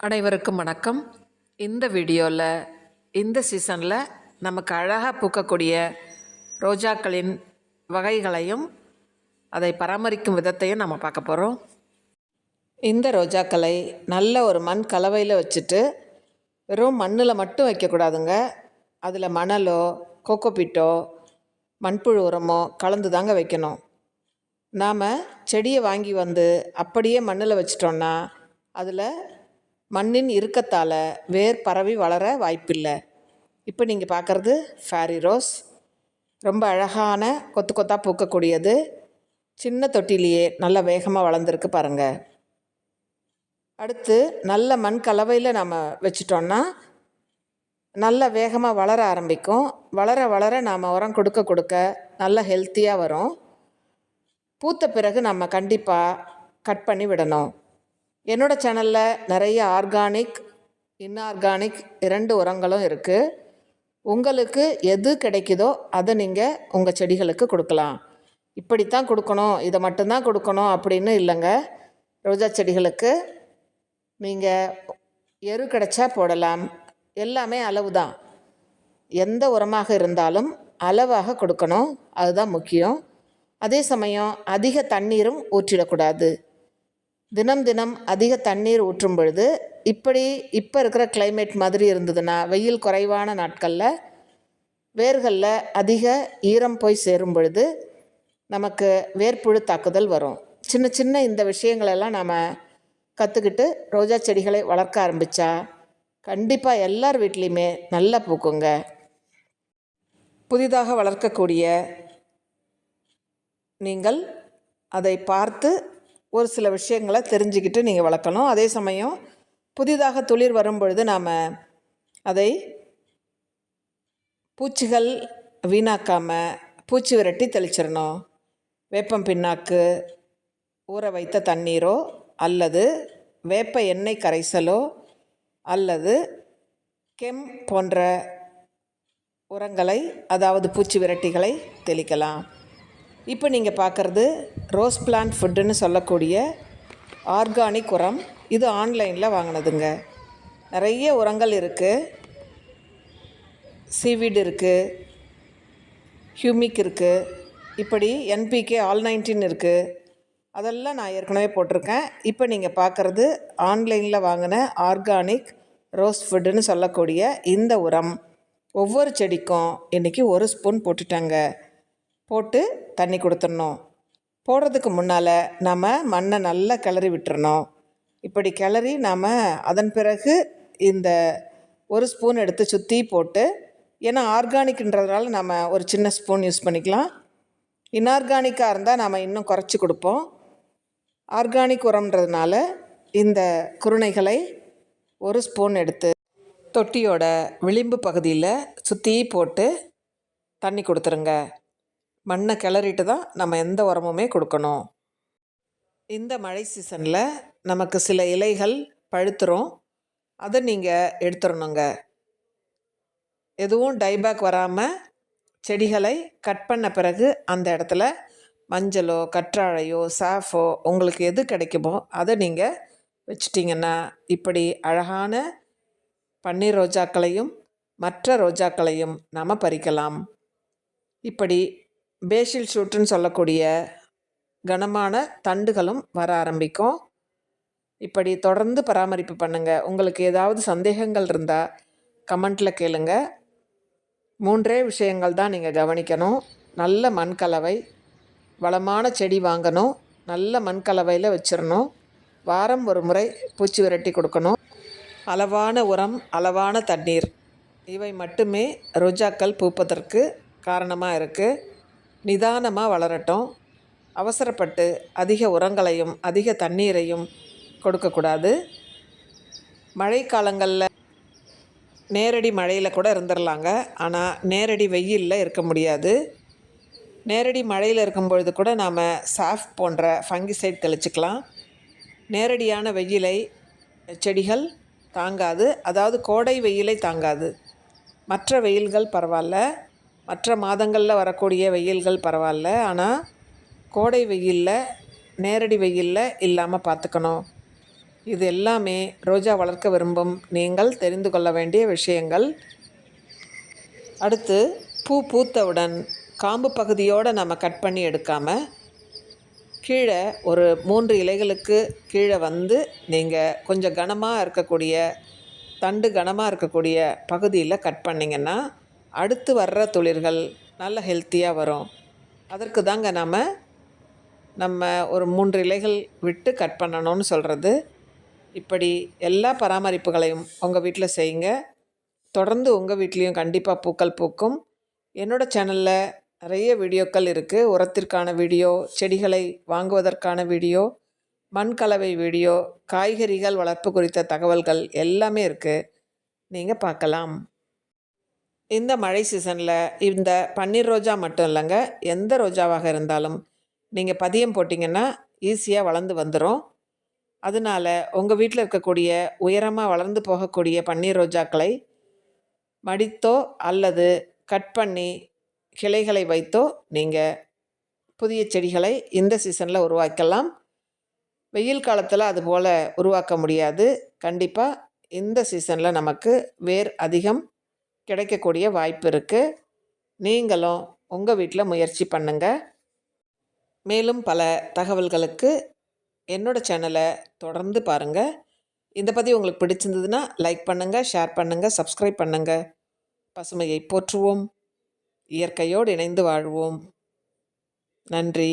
அனைவருக்கும் வணக்கம். இந்த வீடியோவில் இந்த சீசனில் நமக்கு அழகாக பூக்கக்கூடிய ரோஜாக்களின் வகைகளையும் அதை பராமரிக்கும் விதத்தையும் நம்ம பார்க்க போகிறோம் இந்த ரோஜாக்களை நல்ல ஒரு மண் கலவையில் வச்சுட்டு வெறும் மண்ணில் மட்டும் வைக்கக்கூடாதுங்க அதில் மணலோ கோகோபிட்டோ மண்புழு உரமோ கலந்து தாங்க வைக்கணும். நாம் செடியை வாங்கி வந்து அப்படியே மண்ணில் வச்சிட்டோன்னா அதில் மண்ணின் இறுக்கத்தால் வேர் பரவி வளர வாய்ப்பில்லை. இப்போ நீங்கள் பார்க்குறது ஃபேரி ரோஸ் ரொம்ப அழகான கொத்து கொத்தாக பூக்கக்கூடியது. சின்ன தொட்டிலேயே நல்ல வேகமாக வளர்ந்துருக்கு பாருங்கள் அடுத்து நல்ல மண் கலவையில் நம்ம வச்சிட்டோன்னா நல்ல வேகமாக வளர ஆரம்பிக்கும். வளர வளர நாம் உரம் கொடுக்க கொடுக்க நல்ல ஹெல்த்தியாக வரும். பூத்த பிறகு நம்ம கண்டிப்பாக கட் பண்ணி விடணும். என்னோடய சேனலில் நிறைய ஆர்கானிக் இன்ஆர்கானிக் இரண்டு உரங்களும் இருக்குது உங்களுக்கு எது கிடைக்குதோ அதை நீங்கள் உங்கள் செடிகளுக்கு கொடுக்கலாம். இப்படித்தான் கொடுக்கணும் இதை மட்டும்தான் கொடுக்கணும் அப்படின்னு இல்லைங்க. ரோஜா செடிகளுக்கு நீங்கள் எரு கிடைச்சா போடலாம். எல்லாமே அளவு தான் எந்த உரமாக இருந்தாலும் அளவாக கொடுக்கணும். அதுதான் முக்கியம். அதே சமயம் அதிக தண்ணீரும் ஊற்றிடக்கூடாது. தினம் தினம் அதிக தண்ணீர் ஊற்றும் பொழுது இப்படி இப்போ இருக்கிற கிளைமேட் மாதிரி இருந்ததுன்னா வெயில் குறைவான நாட்களில் வேர்களில் அதிக ஈரம் போய் சேரும் பொழுது நமக்கு வேர்ப்புழு தாக்குதல் வரும். சின்ன சின்ன இந்த விஷயங்களெல்லாம் நாம் கற்றுக்கிட்டு ரோஜா செடிகளை வளர்க்க ஆரம்பித்தா கண்டிப்பாக எல்லார் வீட்லேயுமே நல்லா பூக்குங்க. புதிதாக வளர்க்கக்கூடிய நீங்கள் அதை பார்த்து ஒரு சில விஷயங்களை தெரிஞ்சுக்கிட்டு நீங்கள் வளர்க்கணும். அதே சமயம் புதிதாக துளிர் வரும்பொழுது நாம் அதை பூச்சிகள் வீணாக்காமல் பூச்சி விரட்டி தெளிச்சிடணும். வேப்பம் பின்னாக்கு ஊற வைத்த தண்ணீரோ அல்லது வேப்ப எண்ணெய் கரைசலோ அல்லது கெம் போன்ற உரங்களை அதாவது பூச்சி விரட்டிகளை தெளிக்கலாம். இப்போ நீங்கள் பார்க்குறது ரோஸ் பிளான்ட் ஃபுட்டுன்னு சொல்லக்கூடிய ஆர்கானிக் உரம் இது ஆன்லைனில் வாங்கினதுங்க. நிறைய உரங்கள் இருக்குது சீவீட் இருக்குது ஹியூமிக் இருக்குது இப்படி என்பிகே ஆல் நைன்டீன் இருக்குது அதெல்லாம் நான் ஏற்கனவே போட்டிருக்கேன். இப்போ நீங்கள் பார்க்குறது ஆன்லைனில் வாங்கின ஆர்கானிக் ரோஸ் ஃபுட்டுன்னு சொல்லக்கூடிய இந்த உரம். ஒவ்வொரு செடிக்கும் இன்றைக்கி ஒரு ஸ்பூன் போட்டுட்டாங்க. போட்டு தண்ணி கொடுத்துடணும். போடுறதுக்கு முன்னால் நம்ம மண்ணை நல்லா கிளறி விட்டுறணும். இப்படி கிளறி நாம் அதன் பிறகு இந்த ஒரு ஸ்பூன் எடுத்து சுற்றி போட்டு ஏன்னா ஆர்கானிக்ன்றதுனால நம்ம ஒரு சின்ன ஸ்பூன் யூஸ் பண்ணிக்கலாம். இன்ஆர்கானிக்காக இருந்தால் நாம் இன்னும் குறைச்சி கொடுப்போம். ஆர்கானிக் உரம்ன்றதுனால இந்த குருணைகளை ஒரு ஸ்பூன் எடுத்து தொட்டியோட விளிம்பு பகுதியில் சுற்றி போட்டு தண்ணி கொடுத்துருங்க. மண்ணை கிளறிட்டு தான் நம்ம எந்த உரமுமே கொடுக்கணும். இந்த மழை சீசனில் நமக்கு சில இலைகள் பழுத்துரும். அதை நீங்கள் எடுத்துடணுங்க எதுவும் டைபேக் வராமல் செடிகளை கட் பண்ண பிறகு அந்த இடத்துல மஞ்சளோ கற்றாழையோ சாஃபோ உங்களுக்கு எது கிடைக்குமோ அதை நீங்கள் வச்சிட்டிங்கன்னா இப்படி அழகான பன்னீர் ரோஜாக்களையும் மற்ற ரோஜாக்களையும் நாம் பறிக்கலாம். இப்படி பேஷில் ஷூட்டுன்னு சொல்லக்கூடிய கனமான தண்டுகளும் வர ஆரம்பிக்கும். இப்படி தொடர்ந்து பராமரிப்பு பண்ணுங்கள் உங்களுக்கு ஏதாவது சந்தேகங்கள் இருந்தால் கமெண்ட்டில் கேளுங்க. மூன்றே விஷயங்கள் தான் நீங்கள் கவனிக்கணும். நல்ல மண் கலவை வளமான செடி வாங்கணும். நல்ல மண் கலவையில் வச்சிடணும் வாரம் ஒரு முறை பூச்சி விரட்டி கொடுக்கணும். அளவான உரம் அளவான தண்ணீர். இவை மட்டுமே ரோஜாக்கள் பூப்பதற்கு காரணமாக இருக்குது நிதானமாக வளரட்டும். அவசரப்பட்டு அதிக உரங்களையும் அதிக தண்ணீரையும் கொடுக்கக்கூடாது. மழைக்காலங்களில் நேரடி மழையில் கூட இருந்துடலாங்க ஆனால் நேரடி வெயிலில் இருக்க முடியாது. நேரடி மழையில் இருக்கும் பொழுது கூட நாம் சாஃப் போன்ற ஃபங்கிசைட் தெளிச்சுக்கலாம். நேரடியான வெயிலை செடிகள் தாங்காது. அதாவது கோடை வெயிலை தாங்காது. மற்ற வெயில்கள் பரவாயில்ல. மற்ற மாதங்களில் வரக்கூடிய வெயில்கள் பரவாயில்ல ஆனால் கோடை வெயிலில் நேரடி வெயிலில் இல்லாமல் பார்த்துக்கணும் இது எல்லாமே ரோஜா வளர்க்க விரும்பும் நீங்கள் தெரிந்து கொள்ள வேண்டிய விஷயங்கள். அடுத்து பூ பூத்தவுடன் காம்பு பகுதியோடு நம்ம கட் பண்ணி எடுக்காமல் கீழே ஒரு மூன்று இலைகளுக்கு கீழே வந்து நீங்கள் கொஞ்சம் கனமாக இருக்கக்கூடிய தண்டு கனமாக இருக்கக்கூடிய பகுதியில் கட் பண்ணிங்கன்னா அடுத்து வர்ற தொழில்கள் நல்ல ஹெல்த்தியாக வரும். அதற்கு தாங்க நாம் நம்ம ஒரு மூன்று இலைகள் விட்டு கட் பண்ணணும்னு சொல்கிறது இப்படி எல்லா பராமரிப்புகளையும் உங்கள் வீட்டில் செய்யுங்க. தொடர்ந்து உங்கள் வீட்லேயும் கண்டிப்பாக பூக்கள் பூக்கும். என்னோடய சேனலில் நிறைய வீடியோக்கள் இருக்குது உரத்திற்கான வீடியோ செடிகளை வாங்குவதற்கான வீடியோ மண் கலவை வீடியோ காய்கறிகள் வளர்ப்பு குறித்த தகவல்கள் எல்லாமே இருக்குது நீங்கள் பார்க்கலாம். இந்த மழை சீசனில் இந்த பன்னீர் ரோஜா மட்டும் இல்லைங்க எந்த ரோஜாவாக இருந்தாலும் நீங்கள் பதியம் போட்டிங்கன்னா ஈஸியாக வளர்ந்து வந்துடும் அதனால உங்கள் வீட்டில் இருக்கக்கூடிய உயரமாக வளர்ந்து போகக்கூடிய பன்னீர் ரோஜாக்களை மடித்தோ அல்லது கட் பண்ணி கிளைகளை வைத்தோ நீங்கள் புதிய செடிகளை இந்த சீசனில் உருவாக்கலாம். வெயில் காலத்தில் அதுபோல் உருவாக்க முடியாது. கண்டிப்பாக இந்த சீசனில் நமக்கு வேர் அதிகம் கிடைக்கக்கூடிய வாய்ப்பு இருக்குது நீங்களும் உங்கள் வீட்டில் முயற்சி பண்ணுங்கள் மேலும் பல தகவல்களுக்கு என்னோட சேனலை தொடர்ந்து பாருங்கள் இந்த பதிவு உங்களுக்கு பிடிச்சிருந்ததுன்னா லைக் பண்ணுங்கள் ஷேர் பண்ணுங்கள் சப்ஸ்கிரைப் பண்ணுங்கள் பசுமையை போற்றுவோம். இயற்கையோடு இணைந்து வாழ்வோம். நன்றி.